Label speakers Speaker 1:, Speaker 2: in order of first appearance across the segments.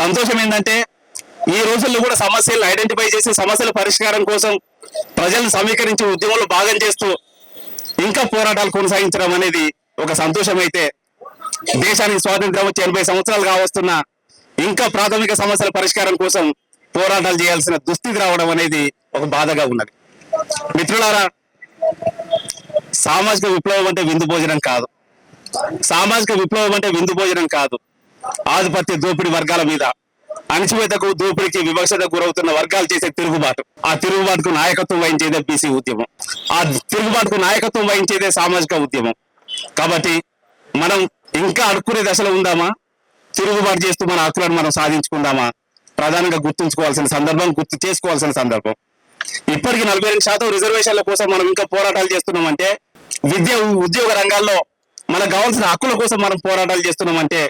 Speaker 1: సంతోషం ఏంటంటే ఈ రోజుల్లో కూడా సమస్యలను ఐడెంటిఫై చేసి సమస్యల పరిష్కారం కోసం ప్రజలను సమీకరించి ఉద్యమంలో భాగం చేస్తూ ఇంకా పోరాటాలు కొనసాగించడం అనేది ఒక సంతోషం అయితే. దేశానికి స్వాతంత్రం వచ్చి ఎనభై సంవత్సరాలు కావస్తున్న ఇంకా ప్రాథమిక సమస్యల పరిష్కారం కోసం పోరాటాలు చేయాల్సిన దుస్థితి రావడం అనేది ఒక బాధగా ఉన్నది. మిత్రులారా సామాజిక విప్లవం అంటే విందు భోజనం కాదు. సామాజిక విప్లవం అంటే విందు భోజనం కాదు. ఆధిపత్య దోపిడీ వర్గాల మీద అణచివేతకు దోపిడీకి వివక్షతకు గురవుతున్న వర్గాలు చేసే తిరుగుబాటు. ఆ తిరుగుబాటుకు నాయకత్వం వహించేదే బీసీ ఉద్యమం. ఆ తిరుగుబాటుకు నాయకత్వం వహించేదే సామాజిక ఉద్యమం. కాబట్టి మనం ఇంకా అడుక్కునే దశలో ఉందామా? తిరుగుబాటు చేస్తూ మన హక్కులను మనం సాధించుకుందామా? ప్రధానంగా గుర్తుంచుకోవాల్సిన సందర్భం గుర్తు చేసుకోవాల్సిన సందర్భం. ఇప్పటికి నలభై రెండు శాతం రిజర్వేషన్ల కోసం మనం ఇంకా పోరాటాలు చేస్తున్నామంటే విద్య ఉద్యోగ రంగాల్లో మనకు కావాల్సిన హక్కుల కోసం మనం పోరాటాలు చేస్తున్నామంటే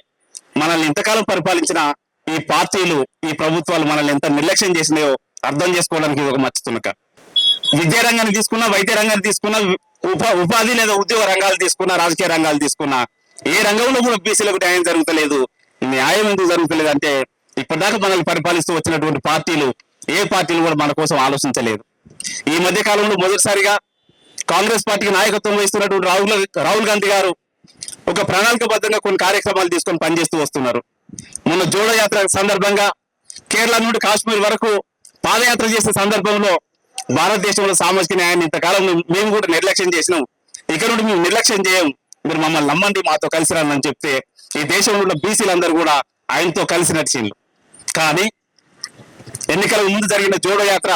Speaker 1: మనల్ని ఇంతకాలం పరిపాలించిన ఈ పార్టీలు ఈ ప్రభుత్వాలు మనల్ని ఎంత నిర్లక్ష్యం చేసినాయో అర్థం చేసుకోవడానికి ఇది ఒక మచ్చ విద్యా రంగాన్ని తీసుకున్నా వైద్య రంగాన్ని తీసుకున్నా ఉపా ఉపాధి లేదా ఉద్యోగ రంగాలు తీసుకున్నా రాజకీయ రంగాలు తీసుకున్నా ఏ రంగంలో కూడా బీసీలకు న్యాయం జరుగుతలేదు న్యాయం ఎందుకు జరుగుతలేదు అంటే ఇప్పటిదాకా మనల్ని పరిపాలిస్తూ వచ్చినటువంటి పార్టీలు ఏ పార్టీలు కూడా మన కోసం ఆలోచించలేదు. ఈ మధ్య కాలంలో మొదటిసారిగా కాంగ్రెస్ పార్టీకి నాయకత్వం వహిస్తున్నటువంటి రాహుల్ రాహుల్ గాంధీ గారు ఒక ప్రణాళికబద్ధంగా కొన్ని కార్యక్రమాలు తీసుకొని పనిచేస్తూ వస్తున్నారు. మొన్న జోడయాత్ర సందర్భంగా కేరళ నుండి కాశ్మీర్ వరకు పాదయాత్ర చేసే సందర్భంలో భారతదేశంలో సామాజిక న్యాయాన్ని ఇంతకాలం మేము కూడా నిర్లక్ష్యం చేసినాం. ఇక నుండి మేము నిర్లక్ష్యం చేయం. మీరు మమ్మల్ని నమ్మండి మాతో కలిసి రానని చెప్తే ఈ దేశంలో ఉన్న బీసీలందరూ కూడా ఆయనతో కలిసి నడిచిండ్రు. కానీ ఎన్నికల ముందు జరిగిన జోడో యాత్ర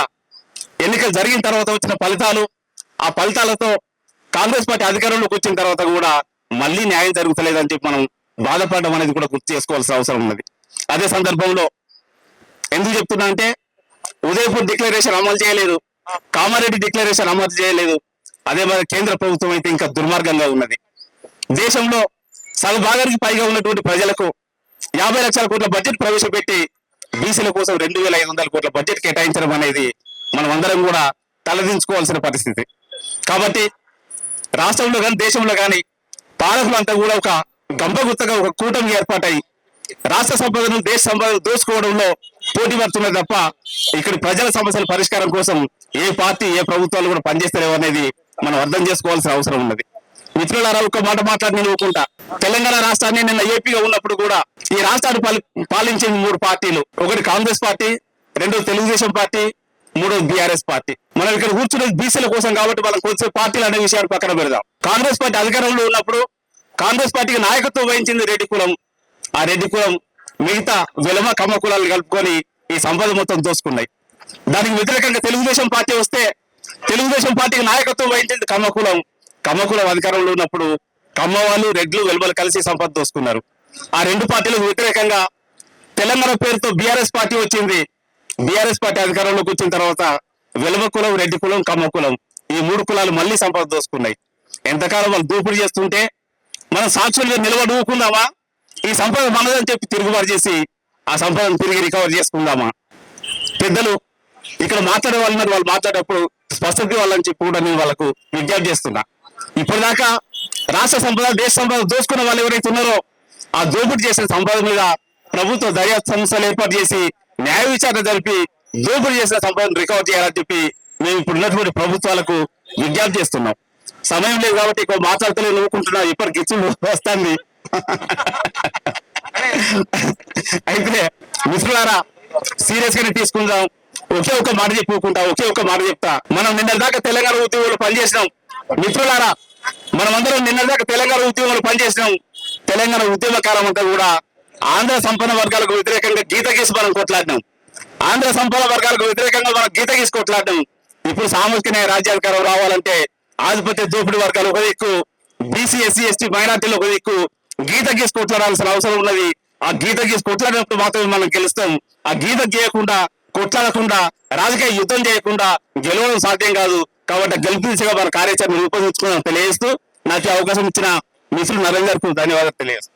Speaker 1: ఎన్నికలు జరిగిన తర్వాత వచ్చిన ఫలితాలు ఆ ఫలితాలతో కాంగ్రెస్ పార్టీ అధికారంలోకి వచ్చిన తర్వాత కూడా మళ్ళీ న్యాయం జరుగుతలేదని చెప్పి మనం బాధపడడం అనేది కూడా గుర్తు చేసుకోవాల్సిన అవసరం ఉన్నది. అదే సందర్భంలో ఎందుకు చెప్తున్నా అంటే ఉదయపూర్ డిక్లరేషన్ అమలు చేయలేదు. కామారెడ్డి డిక్లరేషన్ అమలు చేయలేదు. అదే మరి కేంద్ర ప్రభుత్వం అయితే ఇంకా దుర్మార్గంగా ఉన్నది. దేశంలో సగభాగానికి పైగా ఉన్నటువంటి ప్రజలకు యాభై లక్షల కోట్ల బడ్జెట్ ప్రవేశపెట్టి బీసీల కోసం రెండు వేల ఐదు వందల కోట్ల బడ్జెట్ కేటాయించడం అనేది మనం అందరం కూడా తలదించుకోవాల్సిన పరిస్థితి. కాబట్టి రాష్ట్రంలో కానీ దేశంలో కానీ పాలకులంతా కూడా ఒక గంపగుత్తగా ఒక కూటమి ఏర్పాటై రాష్ట్ర సంపదను దేశ సంపదను దోచుకోవడంలో పోటీ పడుతున్నది తప్ప ఇక్కడ ప్రజల సమస్యల పరిష్కారం కోసం ఏ పార్టీ ఏ ప్రభుత్వాలు కూడా పనిచేస్తలేవు అనేది మనం అర్థం చేసుకోవాల్సిన అవసరం ఉన్నది. మిత్రులారా ఒక మాట మాట్లాడి నేను తెలంగాణ రాష్ట్రాన్ని నిన్న ఏపీగా ఉన్నప్పుడు కూడా ఈ రాష్ట్రాన్ని పాలి- మూడు పార్టీలు. ఒకటి కాంగ్రెస్ పార్టీ రెండు తెలుగుదేశం పార్టీ మూడోది బీఆర్ఎస్ పార్టీ. మనం ఇక్కడ కూర్చున్నది బీసీల కోసం కాబట్టి మనం కొంచెం పార్టీలు అనే విషయాన్ని పక్కన పెడదాం. కాంగ్రెస్ పార్టీ అధికారంలో ఉన్నప్పుడు కాంగ్రెస్ పార్టీకి నాయకత్వం వహించింది రెడ్డి కులం. ఆ రెడ్డి కులం మిగతా విలమ కమ్మ కులాలు కలుపుకొని ఈ సంపద మొత్తం దోసుకున్నాయి. దానికి వ్యతిరేకంగా తెలుగుదేశం పార్టీ వస్తే తెలుగుదేశం పార్టీకి నాయకత్వం వహించింది కమ్మ కులం. కమ్మ కులం అధికారంలో ఉన్నప్పుడు కమ్మ వాళ్ళు రెడ్లు వెలువలు కలిసి సంపద దోసుకున్నారు. ఆ రెండు పార్టీలకు వ్యతిరేకంగా తెలంగాణ పేరుతో బీఆర్ఎస్ పార్టీ వచ్చింది. బీఆర్ఎస్ పార్టీ అధికారంలోకి వచ్చిన తర్వాత వెలువ కులం రెడ్డి కులం కమ్మ కులం ఈ మూడు కులాలు మళ్ళీ సంపద దోసుకున్నాయి ఎంతకాలం వాళ్ళు దోపిడీ చేస్తుంటే మనం సాక్షులుగా నిలబడుకుందామా ఈ సంపద మనదని చెప్పి తిరుగుబాటు చేసి ఆ సంపదను తిరిగి రికవర్ చేసుకుందామా? పెద్దలు ఇక్కడ మాట్లాడే వాళ్ళు వాళ్ళు మాట్లాడేటప్పుడు స్పష్టత వాళ్ళని చెప్పి కూడా నేను వాళ్ళకు విజ్ఞప్తి చేస్తున్నా. ఇప్పటిదాకా రాష్ట్ర సంపద దేశ సంపద దోచుకున్న వాళ్ళు ఎవరైతే ఉన్నారో ఆ దోపిడీ చేసిన సంపద మీద ప్రభుత్వ దర్యాప్తు సంస్థలు ఏర్పాటు చేసి న్యాయ విచారణ జరిపి దోపిడీ చేసిన సంపదను రికవర్ చేయాలని చెప్పి మేము ఇప్పుడు ఉన్నటువంటి ప్రభుత్వాలకు విజ్ఞప్తి చేస్తున్నాం. సమయం లేదు కాబట్టి ఎక్కువ మాట్లాడుతూ నవ్వుకుంటున్నా ఇప్పటికి ఇచ్చుడు వస్తుంది. అయితే మిత్రులారా సీరియస్ గానే తీసుకుందాం. ఒకే ఒక మాట చెప్పుకుంటా ఒకే ఒక మాట చెప్తా. మనం నిన్న దాకా తెలంగాణ ఉద్యోగులు పనిచేసినాం. మిత్రులారా మనం అందరం నిన్న దాకా తెలంగాణ ఉద్యోగులు పనిచేసినాం. తెలంగాణ ఉద్యమకాలం అంతా కూడా ఆంధ్ర సంపన్న వర్గాలకు వ్యతిరేకంగా గీత గీసి మనం కొట్లాడినాం. ఆంధ్ర సంపన్న వర్గాలకు వ్యతిరేకంగా మనం గీత గీసి కొట్లాడినాం. ఇప్పుడు సామూహిక న్యాయ రాజ్యాధికారం రావాలంటే ఆధిపత్య దోపిడీ వర్గాలు ఒక దిక్కు బీసీ ఎస్సీ ఎస్టీ మైనార్టీలు ఒక దిక్కు. గీత గీసి కొట్లాడాల్సిన అవసరం ఉన్నది. ఆ గీత గీసి కొట్లాడినప్పుడు మాత్రమే మనం గెలుస్తాం. ఆ గీత గీయకుండా కొట్లాడకుండా రాజకీయ యుద్ధం చేయకుండా గెలవడం సాధ్యం కాదు. కాబట్టి గెలుపు దిశగా మన కార్యాచరణ రూపొందించుకుని తెలియజేస్తూ నాకు అవకాశం ఇచ్చిన మిశ్రు నరేందర్కు ధన్యవాదాలు తెలియజేస్తాను